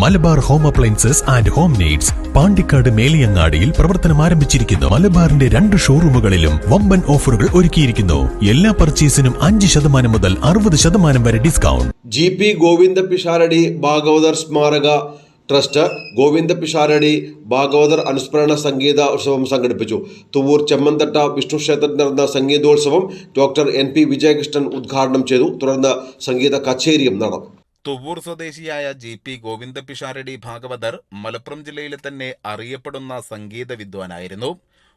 Malabar home appliances and home needs Pandikkad മേലിയങ്ങാടിയിൽ പ്രവർത്തനം ആരംഭിച്ചിരിക്കുന്നു. മലബാറിന്റെ രണ്ട് ഷോറൂമുകളിലും വമ്പൻ ഓഫറുകൾ ഒരുക്കിയിരിക്കുന്നു. എല്ലാ പർച്ചേസിനും അഞ്ച് ശതമാനം മുതൽ അറുപത് ശതമാനം വരെ discount. G P Govinda Pisharadi Bhagavathar സ്മാരക ട്രസ്റ്റ് ഗോവിന്ദ പിഷാരടി ഭാഗവതർ അനുസ്മരണ സംഗീത ഉത്സവം സംഘടിപ്പിച്ചു. തുവൂർ ചെമ്മന്തട്ട വിഷ്ണു ക്ഷേത്രത്തിൽ നടന്ന സംഗീതോത്സവം ഡോക്ടർ എൻ പി വിജയകൃഷ്ണൻ ഉദ്ഘാടനം ചെയ്തു. തുടർന്ന് സംഗീത കച്ചേരിയും നടന്നു. തുവൂർ സ്വദേശിയായ ജി പി ഗോവിന്ദപിഷാരടി ഭാഗവതർ മലപ്പുറം ജില്ലയിലെ തന്നെ അറിയപ്പെടുന്ന സംഗീത വിദ്വാനായിരുന്നു.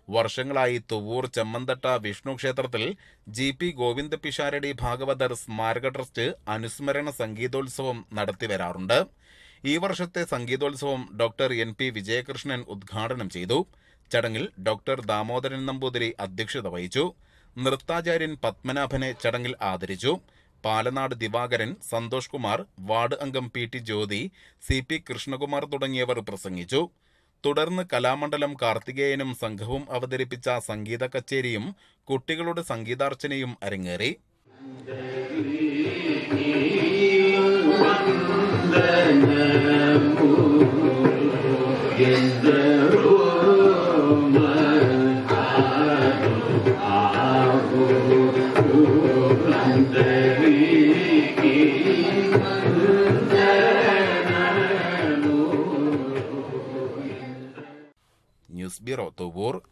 വർഷങ്ങളായി തുവൂർ ചെമ്മന്തട്ട വിഷ്ണു ക്ഷേത്രത്തിൽ ജി പി ഗോവിന്ദപിഷാരടി ഭാഗവതർ സ്മാരക ട്രസ്റ്റ് അനുസ്മരണ സംഗീതോത്സവം നടത്തിവരാറുണ്ട് ഈ വർഷത്തെ സംഗീതോത്സവം ഡോക്ടർ എൻ പി വിജയകൃഷ്ണൻ ഉദ്ഘാടനം ചെയ്തു. ചടങ്ങിൽ ഡോക്ടർ ദാമോദരൻ നമ്പൂതിരി അധ്യക്ഷത വഹിച്ചു. നൃത്താചാര്യൻ പത്മനാഭനെ ചടങ്ങിൽ ആദരിച്ചു. പാലനാട് ദിവാകരൻ സന്തോഷ് കുമാർ വാർഡ് അംഗം P T Jyothi C P Krishnakumar തുടങ്ങിയവർ പ്രസംഗിച്ചു. തുടർന്ന് കലാമണ്ഡലം കാർത്തികേയനും സംഘവും അവതരിപ്പിച്ച സംഗീത കച്ചേരിയും കുട്ടികളുടെ സംഗീതാർച്ചനയും അരങ്ങേറി News Bureau Tobur